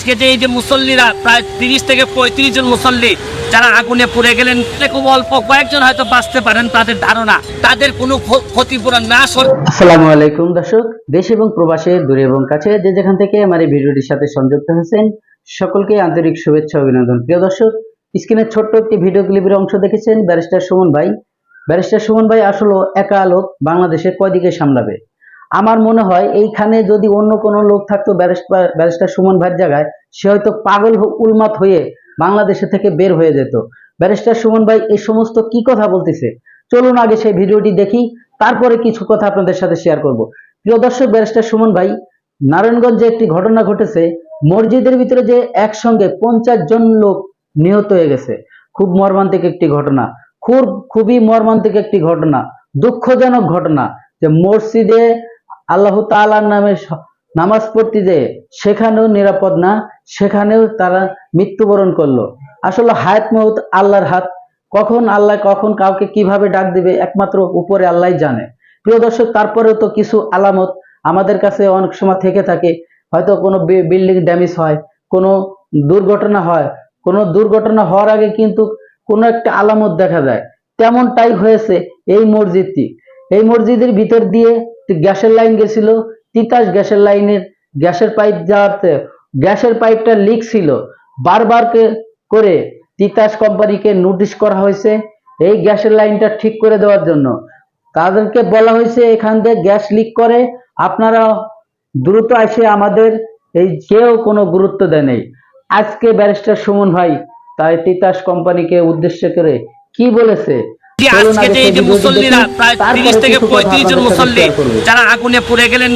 আজকে যে এই যে মুসল্লিরা প্রায় তিরিশ থেকে পঁয়ত্রিশ জন মুসল্লি যারা আগুনে পুড়ে গেলেন খুব অল্প কয়েকজন হয়তো বাঁচতে পারেন তাদের ধারণা। তাদের কোনো ক্ষতিপূরণ না আসসালামু আলাইকুম দর্শক, দেশ এবং প্রবাসে, দূরে এবং কাছে যে যেখান থেকে আমার এই ভিডিওটির সাথে সংযুক্ত হয়েছেন, সকলকে আন্তরিক শুভেচ্ছা অভিনন্দন। প্রিয় দর্শক স্ক্রিনের ছোট্ট একটি ভিডিও ক্লিপের অংশ দেখেছেন ব্যারিস্টার সুমন ভাই। ব্যারিস্টার সুমন ভাই আসলে একা আলোক বাংলাদেশের কয়দিকে সামলাবে? আমার মনে হয় এইখানে যদি অন্য কোনো লোক থাকতো ব্যারিস্টার ব্যারিস্টার সুমন ভাইয়ের জায়গায়, সে হয়তো পাগল উলমাত হয়ে বাংলাদেশে থেকে বের হয়ে যেত। ব্যারিস্টার সুমন ভাই এই সমস্ত কি কথা বলতেছে? চলুন আগে সেই ভিডিওটি দেখি, তারপরে কিছু কথা আপনাদের সাথে শেয়ার করব। প্রিয় দর্শক, ব্যারিস্টার সুমন ভাই, নারায়ণগঞ্জে একটি ঘটনা ঘটেছে। মসজিদের ভিতরে যে একসঙ্গে পঞ্চাশ জন লোক নিহত হয়ে গেছে। খুব মর্মান্তিক একটি ঘটনা। খুব, খুবই মর্মান্তিক একটি ঘটনা। দুঃখজনক ঘটনা যে মসজিদে আল্লাহ তালার নামে নামাজ পড়তে যে সেখানেও নিরাপদ না, সেখানেও তারা মৃত্যুবরণ করল। আসলে হায়াত মৌত আল্লাহর হাত। কখন আল্লাহ কখন কাউকে কীভাবে ডাক দিবে একমাত্র উপরে আল্লাহ জানে। প্রিয় দর্শক, তারপরেও তো কিছু আলামত আমাদের কাছে অনেক সময় থেকে থাকে। হয়তো কোনো বিল্ডিং ড্যামেজ হয়, কোনো দুর্ঘটনা হয়। কোনো দুর্ঘটনা হওয়ার আগে কিন্তু কোনো একটা আলামত দেখা যায়। তেমনটাই হয়েছে এই মসজিদটি। এই মসজিদের ভিতর দিয়ে গ্যাসের লাইন গেছিল, তিতাস গ্যাসের লাইনের গ্যাসের পাইপ যাওয়াতে গ্যাসের পাইপটা লিক ছিল। বারবার করে তিতাস কোম্পানিকে নোটিশ করা হয়েছে এই গ্যাসের লাইনটা ঠিক করে দেওয়ার জন্য। তাদেরকে বলা হয়েছে এখান থেকে গ্যাস লিক করে, আপনারা দ্রুত এসে আমাদের এই কেউ কোনো গুরুত্ব দেয় নেই। আজকে ব্যারিস্টার সুমন ভাই তাই তিতাস কোম্পানিকে উদ্দেশ্য করে কি বলেছে? যে আজকে যে এই যে মুসল্লিরা প্রায় তিরিশ থেকে পঁয়ত্রিশ জন মুসল্লি যারা আগুনে পুড়ে গেলেন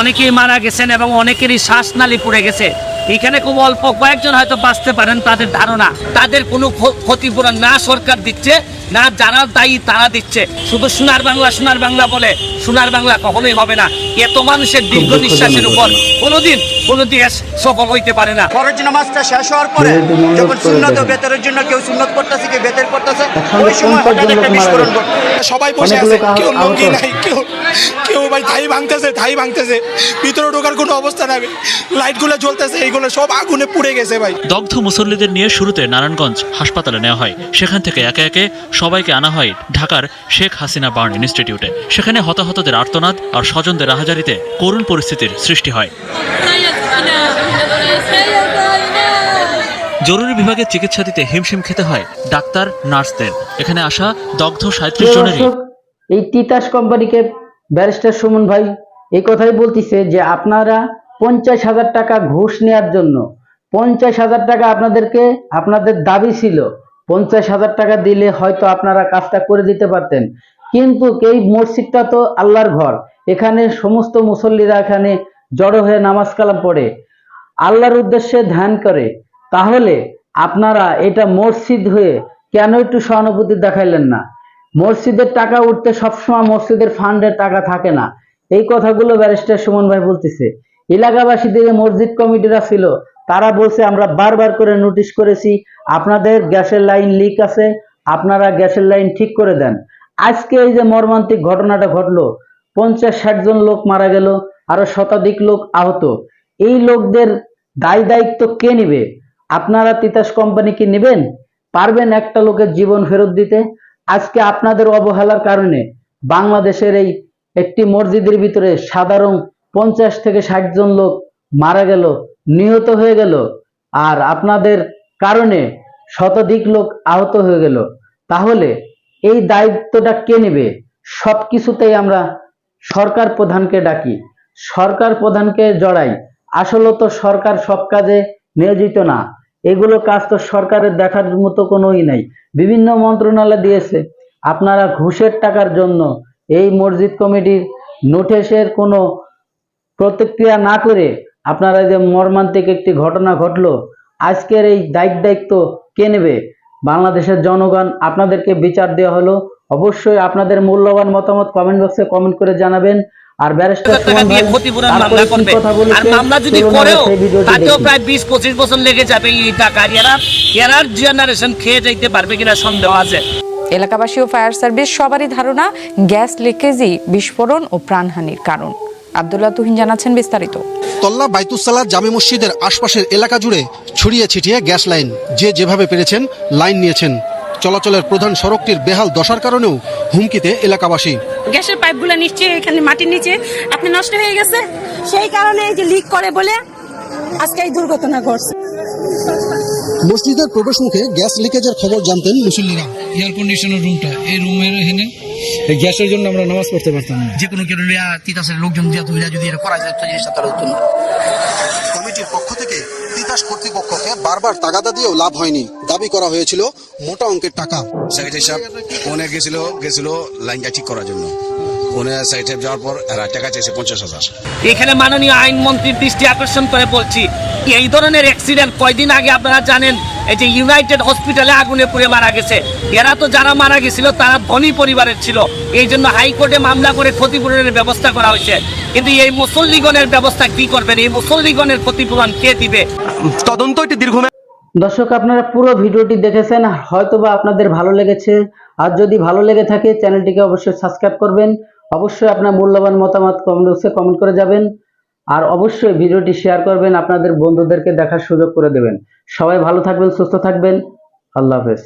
অনেকেই মারা গেছেন এবং অনেকেরই শ্বাসনালী পুড়ে গেছে। এখানে খুব অল্প কয়েকজন হয়তো বাঁচতে পারেন তাদের ধারণা। তাদের কোনো ক্ষতিপূরণ না সরকার দিচ্ছে। না যারা দায়ী তারা দিচ্ছে। শুধু সোনার বাংলা সোনার বাংলা বলে সোনার বাংলা কখনোই হবে না। এত মানুষের দীর্ঘ নিঃশ্বাসের উপর কোনোদিন কোনো দেশ সফল হইতে পারে না। ফরজ নামাজটা শেষ হওয়ার পরে যখন করে সুন্নত বেতরের জন্য কেউ সুন্নত করতেছে কেউ বেতের করতেছে ওই সময় হঠাৎ একটা বিস্ফোরণ সবাই বসে আছে কেউ লঙ্গি। নাই কেউ কেউ ভাই ভাঙতেছে ভাঙতেছে। ভিতরে ঢোকার কোনো অবস্থা নাই। লাইটগুলো জ্বলতেছে এইগুলো সব আগুনে পুড়ে গেছে ভাই। দগ্ধ মুসল্লিদের নিয়ে শুরুতে নারায়ণগঞ্জ হাসপাতালে নেওয়া হয়। সেখান থেকে একে একে সবাইকে আনা হয় ঢাকার শেখ হাসিনা বার্ন ইনস্টিটিউটে। সেখানে হতাহতদের আর্তনাদ আর স্বজনদের রাহাজারিতে করুণ পরিস্থিতির সৃষ্টি হয়। জরুরি বিভাগে চিকিৎসা দিতে হিমশিম খেতে হয় ডাক্তার, নার্সদের। এখানে আসা দগ্ধ সাঁত্রিশ জনেরই। এই তিতাস কোম্পানিকে ব্যারিস্টার সুমন ভাই এই কথাই বলতিছে যে আপনারা পঞ্চাশ হাজার টাকা ঘুষ নেওয়ার জন্য, পঞ্চাশ হাজার টাকা আপনাদেরকে, আপনাদের দাবি ছিল। পঞ্চাশ হাজার টাকা দিলে হয়তো আপনারা কাজটা করে দিতে পারতেন। কিন্তু এই মসজিদটা তো আল্লাহর ঘর। এখানে সমস্ত মুসল্লিরা এখানে জড়ো হয়ে নামাজ কালাম পড়ে। আল্লাহর উদ্দেশ্যে ধ্যান করে। তাহলে আপনারা এটা মসজিদ হয়ে কেন একটু সহানুভূতি দেখাইলেন না? মসজিদের টাকা উঠতে সবসময় মসজিদের ফান্ডের টাকা থাকে না। এই কথাগুলো ব্যারিস্টার সুমন ভাই বলতেছে। এলাকাবাসীদের মসজিদ কমিটিরা ছিল তারা বলছে, আমরা বারবার করে নোটিশ করেছি, আপনাদের গ্যাসের লাইন লিক আছে, আপনারা গ্যাসের লাইন ঠিক করে দেন। আজকে এই যে মর্মান্তিক ঘটনাটা ঘটলো, পঞ্চাশ ষাট জন লোক মারা গেল, আরও শতাধিক লোক আহত। এই লোকদের দায় দায়িত্ব কে নেবে? আপনারা তিতাস কোম্পানি কি নেবেন? পারবেন একটা লোকের জীবন ফেরত দিতে? আজকে আপনাদের অবহেলার কারণে বাংলাদেশের এই একটি মসজিদের ভিতরে সাধারণ পঞ্চাশ থেকে ষাট জন লোক মারা গেল নিহত হয়ে গেল। আর আপনাদের কারণে শতাধিক লোক আহত হয়ে গেল। তাহলে এই দায়িত্বটা কে নেবে? সব কিছুতেই আমরা সরকার প্রধানকে ডাকি। সরকার প্রধানকে জড়াই। আসলে তো সরকার সব কাজে নিয়োজিত না। এগুলো কাজ তো সরকারের দেখার মতো কোনোই নাই। বিভিন্ন মন্ত্রণালয় দিয়েছে। আপনারা ঘুষের টাকার জন্য এই মসজিদ কমিটির নোটিশের কোনো প্রতিক্রিয়া না করে আপনারা যে মর্মান্তিক একটি ঘটনা ঘটলো আজকের এই দায়িত্ব দায়িত্ব কে নেবে? বাংলাদেশের জনগণ আপনাদেরকে বিচার দেওয়া হলো। অবশ্যই আপনাদের মূল্যবান মতামত কমেন্ট বক্সে কমেন্ট করে জানাবেন। আর ব্যারিস্টার সুমন ভাই ক্ষতিপূরণ মামলা করবে? আর মামলা যদি করেও তাতেও প্রায় বিশ পঁচিশ বছর লেগে যাবে এই টাকা। এরা এরার জেনারেশন খেয়ে যাইতে পারবে কিনা সন্দেহ আছে। এলাকাবাসী ও ফায়ার সার্ভিস সবারই ধারণা গ্যাস লিকেজই বিস্ফোরণ ও প্রাণহানির কারণ। আবদুল্লাহ তুহিন জানাচ্ছেন বিস্তারিত। তল্লা বাইতুসালাহ জামে মসজিদের আশপাশের এলাকা জুড়ে ছড়িয়ে ছিটিয়ে গ্যাস লাইন। যে যেভাবে পেরেছেন লাইন নিয়েছেন। চলাচলের প্রধান সড়কটির বেহাল দশার কারণেও হুমকিতে এলাকাবাসী। গ্যাসের পাইপগুলো নিশ্চয়ই এখানে মাটির নিচে আপনি নষ্ট হয়ে গেছে? সেই কারণে এই যে লিক করে বলে আজকে এই দুর্ঘটনা ঘটছে। মসজিদের প্রবেশ মুখে গ্যাস লিকেজের খবর জানতেন মুসল্লিরা। এয়ার কন্ডিশনের রুমটা এই রুমের এখানে এই গ্যাসের জন্য আমরা নামাজ পড়তে পারতাম না। যে কোনো কারণে তিতাসের লোকজন দিয়ে ধুইরা যদি এটা করা যায় তো জিনিসটা তাহলে হতো না। কমিটির পক্ষ থেকে তিতাস কর্তৃপক্ষকে বারবার তাগাদা দিয়েও লাভ হয়নি। দাবি করা হয়েছিল মোটা অঙ্কের টাকা। সেক্রেটারি সাহেব ফোনে গেছিল গেছিল লাইনটা ঠিক করার জন্য। ফোনে সেক্রেটারি যাওয়ার পর এরা টাকা চেয়েছে পঞ্চাশ হাজার। এখানে মাননীয় আইনমন্ত্রীর দৃষ্টি আকর্ষণ করে বলছি এই ধরনের অ্যাক্সিডেন্ট কয়দিন আগে আপনারা জানেন? এই যে ইউনাইটেড হসপিটালে আগুনে পুড়ে মারা গেছে। এরা তো যারা মারা গেছিল তারা ধনী পরিবারের ছিল। এই জন্য হাইকোর্টে মামলা করে ক্ষতিপূরণের ব্যবস্থা করা হয়েছে। কিন্তু এই মুসল্লিগণের ব্যবস্থা কি করবেন? এই মুসল্লিগণের ক্ষতিপূরণ কে দিবে? তদন্ত এটি দীর্ঘ দর্শক আপনারা পুরো ভিডিওটি দেখেছেন। হয়তোবা আপনাদের ভালো লেগেছে। আর যদি ভালো লেগে থাকে চ্যানেলটিকে অবশ্যই সাবস্ক্রাইব করবেন। অবশ্যই আপনার মূল্যবান মতামত কমেন্ট বক্সে কমেন্ট করে যাবেন। আর অবশ্যই ভিডিওটি শেয়ার করবেন, আপনাদের বন্ধুদেরকে দেখার সুযোগ করে দেবেন। সবাই ভালো থাকবেন, সুস্থ থাকবেন। আল্লাহ হাফেজ।